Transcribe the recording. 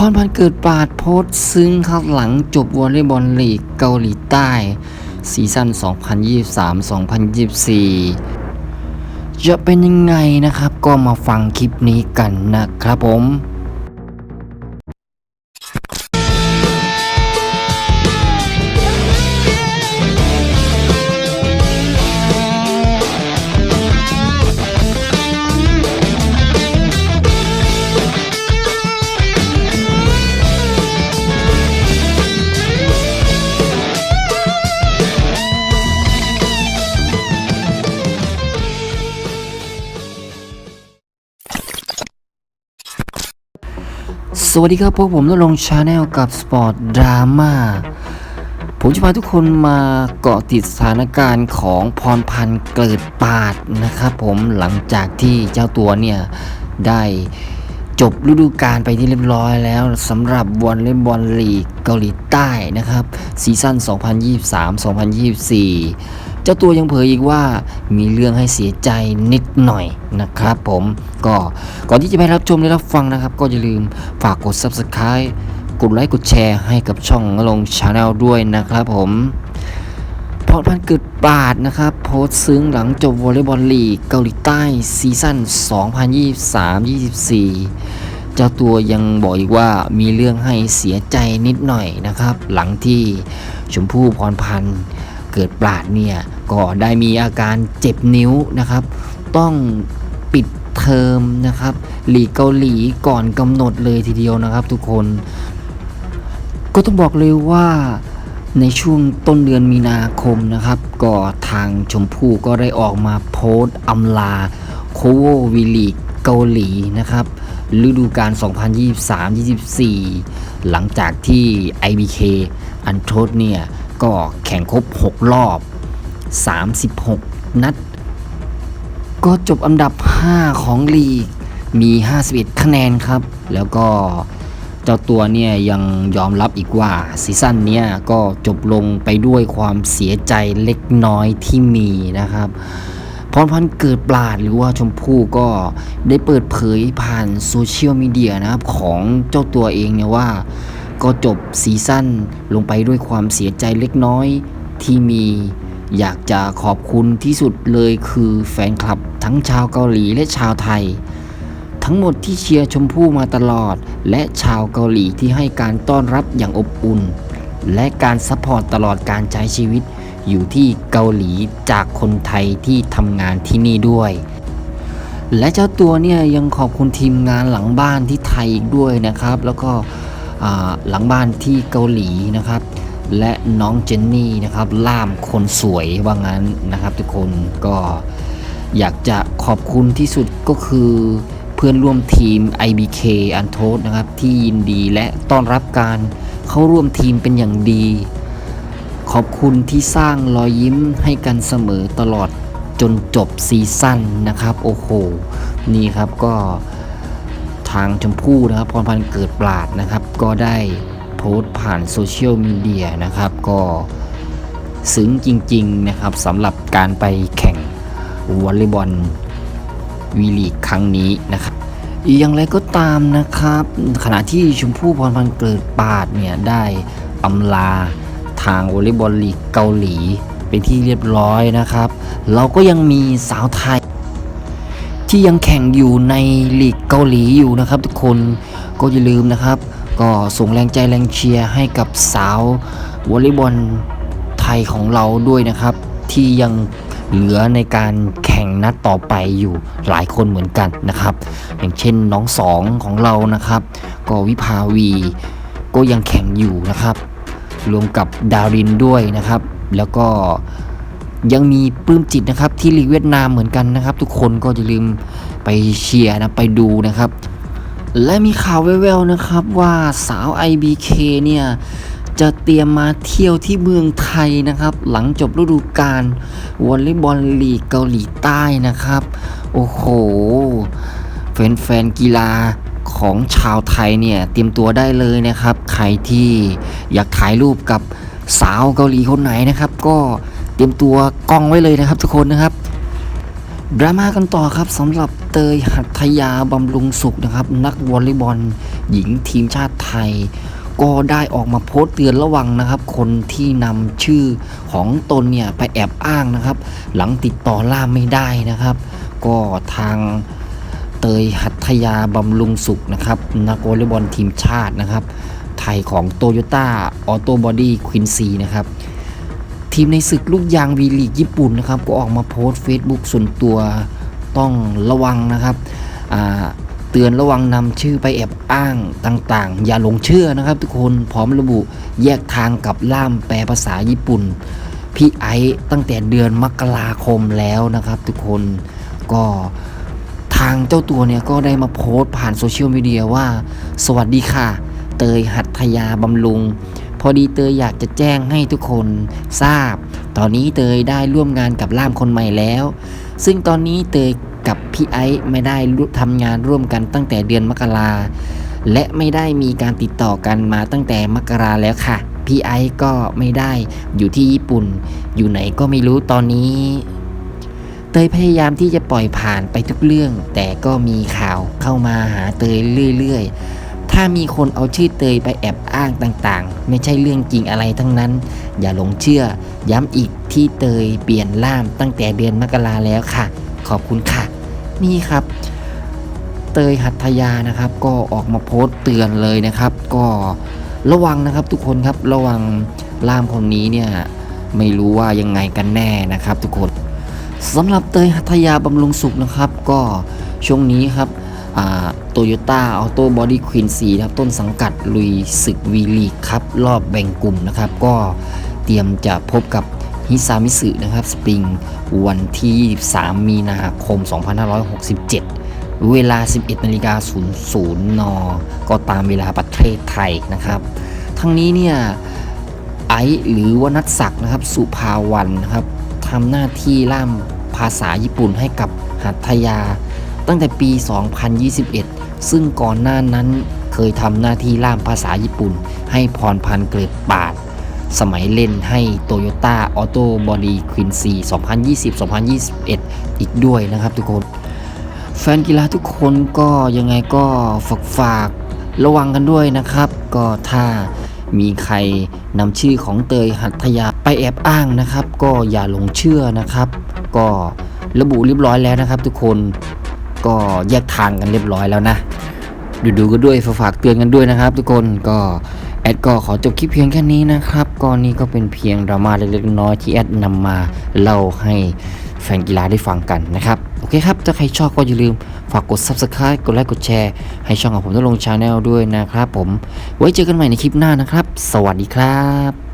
พรพันเกิดปาดโพสซึ้งครับหลังจบวอลเลย์บอลลีกเกาหลีใต้ซีซั่น 2023-2024 จะเป็นยังไงนะครับ ก็มาฟังคลิปนี้กันนะครับผม วัสดีครับพวกผมนรงชาแนลกับสปอร์ตดราม่าผมจะพาทุกคนมาเกาะติดสถานการณ์ของพรพันธ์เกิดปาดนะครับผมหลังจากที่เจ้าตัวเนี่ย ได้จบฤดูกาลไปที่เรียบร้อยแล้วสำหรับวอลเลย์บอลลีกเกาหลีใต้นะครับซีซั่น2023-2024 จ้าตัวยังเผยอีกว่ามีเรื่องให้เสียใจนิดหน่อยนะครับผมก็ก่อนที่จะไปรับชมและรับฟังนะครับ ก็อย่าลืมฝากกด Subscribe กดไลค์กดแชร์ให้กับช่องลงชาแนลด้วยนะครับผมพรพันธ์เกิดปาดนะครับ โพสซึ้งหลังจบวอลเลย์บอลลีกเกาหลีใต้ซีซั่น 2023-24 เจ้าตัวยังบอกอีกว่ามีเรื่องให้เสียใจนิดหน่อยนะครับ หลังที่ชมพู่พรพันธ์ กิดปราดเนี่ยก็ได้มีอาการเจ็บนิ้วนะครับ ต้องปิดเทอมนะครับหลีกเกาหลีก่อนกำหนดเลยทีเดียวนะครับ ทุกคน ก็ต้องบอกเลยว่าในช่วงต้นเดือนมีนาคมนะครับ ก็ทางชมพู่ก็ได้ออกมาโพสต์อำลาโคโววีลีกเกาหลีนะครับฤดูกาล 2023-24 หลังจากที่ IBK อันโทสเนี่ย ก็แข่งครบ 6 รอบ 36 นัด ก็จบอันดับ 5 ของลีก มี 51 คะแนนครับ แล้วก็เจ้าตัวเนี่ยยังยอมรับอีกว่าซีซั่นเนี้ยก็จบลงไปด้วยความเสียใจเล็กน้อยที่มีนะครับพรพันธ์เกิดปราดหรือว่าชมพู่ก็ได้เปิดเผยผ่านโซเชียลมีเดียนะครับของเจ้าตัวเองเนี่ยว่า ก็จบซีซั่นลงไปด้วยความเสียใจเล็กน้อยที่มีอยากจะขอบคุณที่สุดเลยคือแฟนคลับทั้งชาวเกาหลีและชาวไทย ทั้งหมดที่เชียร์ชมพู่มาตลอด และชาวเกาหลีที่ให้การต้อนรับอย่างอบอุ่น และการซัพพอร์ตตลอดการใช้ชีวิต อยู่ที่เกาหลีจากคนไทยที่ทำงานที่นี่ด้วย และเจ้าตัวเนี่ยยังขอบคุณทีมงานหลังบ้านที่ไทยอีกด้วยนะครับ แล้วก็ หลังบ้านที่เกาหลีนะครับ และน้องเจนนี่นะครับ ล่ามคนสวยว่างั้นนะครับ ทุกคนก็อยากจะขอบคุณที่สุดก็คือเพื่อนร่วมทีม IBK อันโทสนะครับ ที่ยินดีและต้อนรับการเข้าร่วมทีมเป็นอย่างดี ขอบคุณที่สร้างรอยยิ้มให้กันเสมอตลอดจนจบซีซั่นนะครับ โอ้โห นี่ครับก็ ทางชมพู่นะครับพรพันธ์เกิดปราดนะครับ ก็ได้โพสต์ผ่านโซเชียลมีเดียนะครับ ก็ซึ้งจริง ๆ นะครับสำหรับการไปแข่งวอลเลย์บอลวีลีกครั้งนี้นะครับอย่างไรก็ตามนะครับ ขณะที่ชมพู่พรพันธ์เกิดปาดเนี่ยได้อำลาทางวอลเลย์บอลลีกเกาหลีเป็นที่เรียบร้อยนะครับ เราก็ยังมีสาวไทย ที่ยังแข่งอยู่ในลีกเกาหลีอยู่นะครับทุกคนก็อย่าลืมนะครับ ก็ส่งแรงใจแรงเชียร์ให้กับสาววอลเลย์บอลไทยของเราด้วยนะครับ ที่ยังเหลือในการแข่งนัดต่อไปอยู่หลายคนเหมือนกันนะครับ อย่างเช่นน้องสองของเรานะครับ ก็วิภาวีก็ยังแข่งอยู่นะครับ รวมกับดารินด้วยนะครับ แล้วก็ ยังมีปลื้มจิตนะครับที่ลีกเวียดนามเหมือนกันนะครับ ทุกคนก็อย่าลืมไปเชียร์นะไปดูนะครับ และมีข่าวแว่วๆนะครับว่าสาว IBK เนี่ยจะเตรียมมาเที่ยวที่เมืองไทยนะครับ หลังจบฤดูกาลวอลเลย์บอลลีกเกาหลีใต้นะครับ โอ้โหแฟนๆกีฬาของชาวไทยเนี่ยเตรียมตัวได้เลยนะครับ ใครที่อยากถ่ายรูปกับสาวเกาหลีคนไหนนะครับ ก็ เตรียมตัวกล้องไว้เลยนะครับทุกคนนะครับดราม่ากันต่อครับสำหรับเตยหัตถยาบำรุงสุขนะครับ นักวอลเลย์บอล หญิงทีมชาติไทย ก็ได้ออกมาโพสต์เตือนระวังนะครับ คนที่นำชื่อของตนเนี่ยไปแอบอ้างนะครับ หลังติดต่อล่ามไม่ได้นะครับ ก็ทางเตยหัตถยาบำรุงสุขนะครับ นักวอลเลย์บอลทีมชาตินะครับ ไทยของโตโยต้าออโตบอดี้ควินซีนะครับ ทีมในศึกลูกยางวีลีกญี่ปุ่นนะครับก็ออกมาโพสต์ Facebook ส่วนตัวต้องระวังนะครับเตือนระวังนำชื่อไปแอบอ้างต่างๆ อย่าหลงเชื่อนะครับ ทุกคนพร้อมระบุแยกทางกับล่ามแปลภาษาญี่ปุ่นพี่ไอซ์ตั้งแต่เดือนมกราคมแล้วนะครับ ทุกคนก็ทางเจ้าตัวเนี่ยก็ได้มาโพสต์ผ่านโซเชียลมีเดียว่า สวัสดีค่ะ เตยหัตถยาบำรุง พอดีเตยอยากจะแจ้งให้ทุกคนทราบ ตอนนี้เตยได้ร่วมงานกับล่ามคนใหม่แล้ว ซึ่งตอนนี้เตยกับพี่ไอซ์ไม่ได้ทำงานร่วมกันตั้งแต่เดือนมกราและไม่ได้มีการติดต่อกันมาตั้งแต่มกราแล้วค่ะ พี่ไอซ์ก็ไม่ได้อยู่ที่ญี่ปุ่น อยู่ไหนก็ไม่รู้ตอนนี้ เตยพยายามที่จะปล่อยผ่านไปทุกเรื่อง แต่ก็มีข่าวเข้ามาหาเตยเรื่อยๆ ถ้ามีคนเอาชื่อเตยไปแอบอ้างต่างๆ ไม่ใช่เรื่องจริงอะไรทั้งนั้น อย่าหลงเชื่อ ย้ำอีกที่เตยเปลี่ยนล่ามตั้งแต่เดือนมกราแล้วค่ะ ขอบคุณค่ะ นี่ครับ เตยหัตถยานะครับ ก็ออกมาโพสต์เตือนเลยนะครับ ก็ระวังนะครับทุกคนครับระวังล่ามคนนี้เนี่ยไม่รู้ว่ายังไงกันแน่นะครับ ทุกคนสำหรับเตยหัตถยาบำรุงสุขนะครับ ก็ช่วงนี้ครับ โตโยต้าออโต้บอดี้ควีนซีครับต้นสังกัดลุยศึกวีลีครับรอบแบ่งกลุ่มนะครับ ก็เตรียมจะพบกับฮิซามิสึนะครับสปริงวันที่ 23 มีนาคม 2567 เวลา 11นาฬิกา00 น ก็ตามเวลาประเทศไทยนะครับ ทั้งนี้เนี่ยไอซ์หรือว่านัทศักดิ์นะครับสุภาวันนะครับทำหน้าที่ล่ามภาษาญี่ปุ่นให้กับหัตถยา ตั้งแต่ปี 2021 ซึ่งก่อนหน้านั้นเคยทำหน้าที่ล่ามภาษาญี่ปุ่น ให้พรพันเกิดปาด สมัยเล่นให้โตโยต้าออโต้บอดี้ควินซี2020-2021 อีกด้วยนะครับทุกคน แฟนกีฬาทุกคนก็ยังไงก็ฝากฝากระวังกันด้วยนะครับ ก็ถ้ามีใครนำชื่อของเตยหัตถยาไปแอบอ้างนะครับ ก็อย่าหลงเชื่อนะครับ ก็ระบุเรียบร้อยแล้วนะครับทุกคน ก็แยกทางกันเรียบร้อยแล้วนะ ดูดูกันด้วยฝากฝากเตือนกันด้วยนะครับ ทุกคนก็แอดก็ขอจบคลิปเพียงแค่นี้นะครับก็นี่ก็เป็นเพียงดราม่าเล็กๆน้อยๆที่แอดนำมาเล่าให้แฟนกีฬาได้ฟังกันนะครับโอเคครับ ถ้าใครชอบก็อย่าลืมฝากกด subscribe กดไลค์กดแชร์ให้ช่องของผมได้ลงชาแนลด้วยนะครับผม ไว้เจอกันใหม่ในคลิปหน้านะครับ สวัสดีครับ